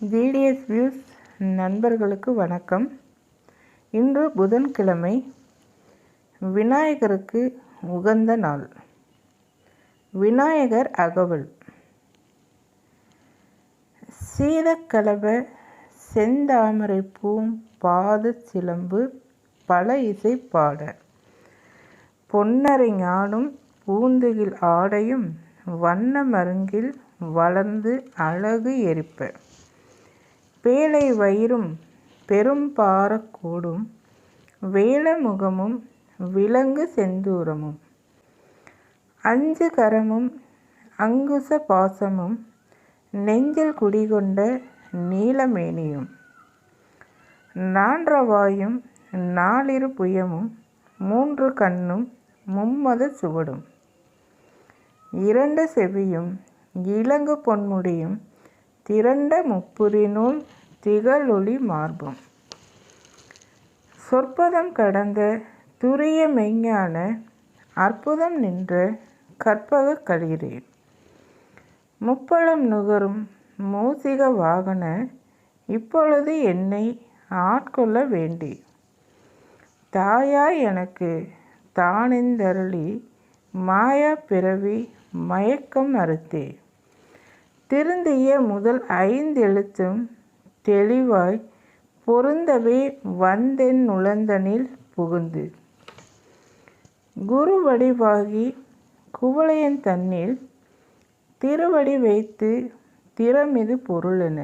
GDS views நண்பர்களுக்கு வணக்கம். இன்று புதன்கிழமை விநாயகருக்கு உகந்த நாள். விநாயகர் அகவல். சீதக்கலவ செந்தாமரை பூம் பாத சிலம்பு பல இசை பாட. பொன்னரை ஞானும் பூந்துகில் ஆடையும் வண்ண மருங்கில் வளர்ந்து அழகு எரிப்ப. பேழை வயிறும் பெரும் பாரக்கூடும் வேலமுகமும் விலங்கு செந்தூரமும். அஞ்சு கரமும் அங்குச பாசமும் நெஞ்சில் குடிகொண்ட நீலமேனியும். நான்றவாயும் நாலிரு புயமும் மூன்று கண்ணும் மும்மத சுவடும். இரண்டு செவியும் இலங்கு பொன்முடியும் திரண்ட முப்புரிநூல் திகழொளி மார்பும். சொற்பதம் கடந்த துரிய மெய்ஞான அற்புதம் நின்ற கற்பக களிரே முப்பழம் நுகரும் மூசிக வாகன இப்பொழுது என்னை ஆட்கொள்ள வேண்டி. தாயாய் எனக்கு தானிந்தருளி மாயா பிறவி மயக்கம் அறுத்தே. திருந்திய முதல் ஐந்தெழுத்தும் தெளிவாய் பொருந்தவே வந்தென் நுழந்தனில் புகுந்து. குரு வடிவாகி குவளையன் தன்னில் திருவடி வைத்து திறமிது பொருளென.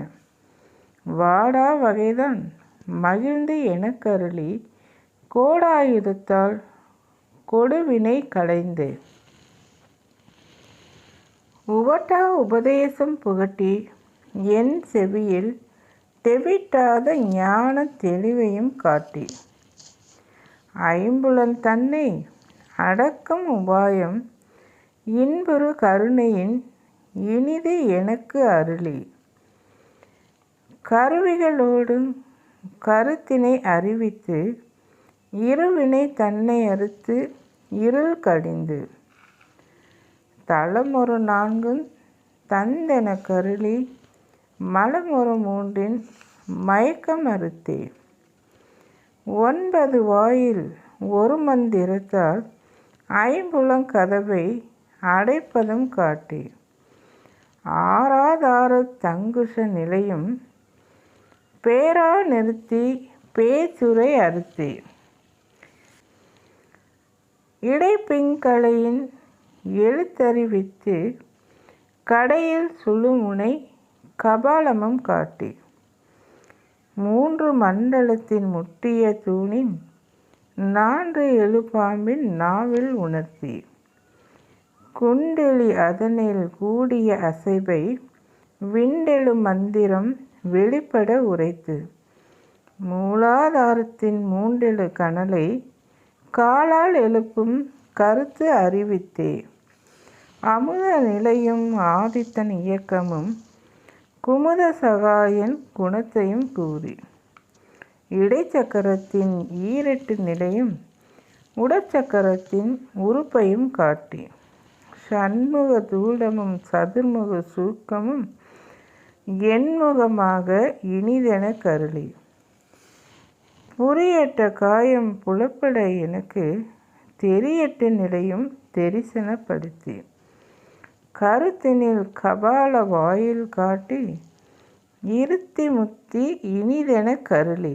வாடா வகைதான் மகிழ்ந்து எனக்கருளி கோடாயுதத்தால் கொடுவினை களைந்து உவட்டா உபதேசம் புகட்டி என் செவியில் தெவிட்டாத ஞான தெளிவையும் காட்டி. ஐம்புலன் தன்னை அடக்கும் உபாயம் இன்புறு கருணையின் இனிது எனக்கு அருளி. கருவிகளோடு கருத்தினை அறிவித்து இருவினை தன்னை அறுத்து இருள் கடிந்து. தளமொரு நான்கும் தந்தென கருளி மலமொரு மூன்றின் மயக்கம் அறுத்தே. ஒன்பது வாயில் ஒரு மந்திரத்தால் ஐம்புலம் கதவை அடைப்பதும் காட்டி. ஆறாதார தங்குஷ நிலையும் பேரா நிறுத்தி பேச்சுரை அறுத்தே. இடைப்பிங்களையின் எழுத்தறிவித்து கடையில் சுழுமுனை கபாலமும் காட்டி. மூன்று மண்டலத்தின் முட்டிய தூணின் நான்கு எழுப்பாம்பின் நாவில் உணர்த்தி. குண்டெளி அதனில் கூடிய அசைவை விண்டெழு மந்திரம் வெளிப்பட உரைத்து. மூலாதாரத்தின் மூண்டெழு கனலை காலால் எழுப்பும் கருத்து அறிவித்தே. அமுத நிலையும் ஆதித்தன் இயக்கமும் குமுத சகாயன் குணத்தையும் கூறி. இடைச்சக்கரத்தின் ஈரெட்டு நிலையும் உடற்சக்கரத்தின் உறுப்பையும் காட்டி. சண்முக தூடமும் சதுர்முக சூக்கமும் எண்முகமாக இனிதென கருளி. புரியட்ட காயம் புலப்பட எனக்கு தெரியட்டு நிலையும் தெரிசனப்படுத்தி. கருத்தினில் கபால வாயில் காட்டி இருத்தி முத்தி இனிதென கருளி.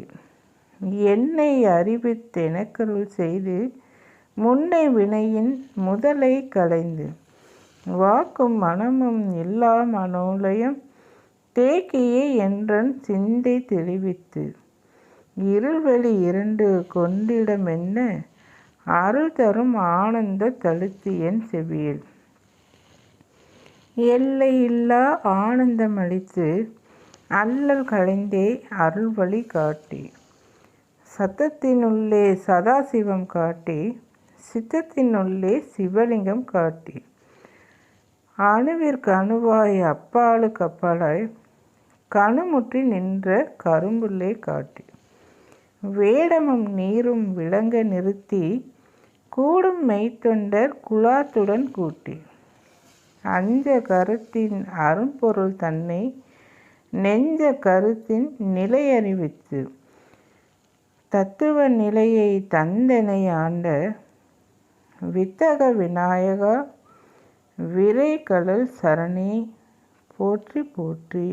என்னை அறிவித்தெனக்கருள் செய்து முன்னை வினையின் முதலை களைந்து. வாக்கும் மனமும் எல்லா மனோலயம் தேக்கியே என்றன் சிந்தை தெளிவித்து. இருள்வெளி இரண்டு கொண்டிடமென்ன அருள் தரும் ஆனந்த தழுத்து என் செவியில். எல்லையில்லா ஆனந்தம் அளித்து அல்லல் கலைந்தே அருள் வழி காட்டி. சத்தத்தினுள்ளே சதாசிவம் காட்டி சித்தத்தினுள்ளே சிவலிங்கம் காட்டி. அணுவிற்கு அணுவாய் அப்பாளுக்கு அப்பாலாய் கணுமுற்றி நின்ற கரும்புள்ளே காட்டி. வேடமும் நீரும் விளங்க நிறுத்தி கூடும் மெய்த்தொண்டர் குலாத்துடன் கூட்டி. அஞ்ச கருத்தின் அரும்பொருள் தன்னை நெஞ்ச கருத்தின் நிலையறிவித்து. தத்துவ நிலையை தந்தனை ஆண்ட வித்தக விநாயகா விரை கடல் போற்றி போற்றி.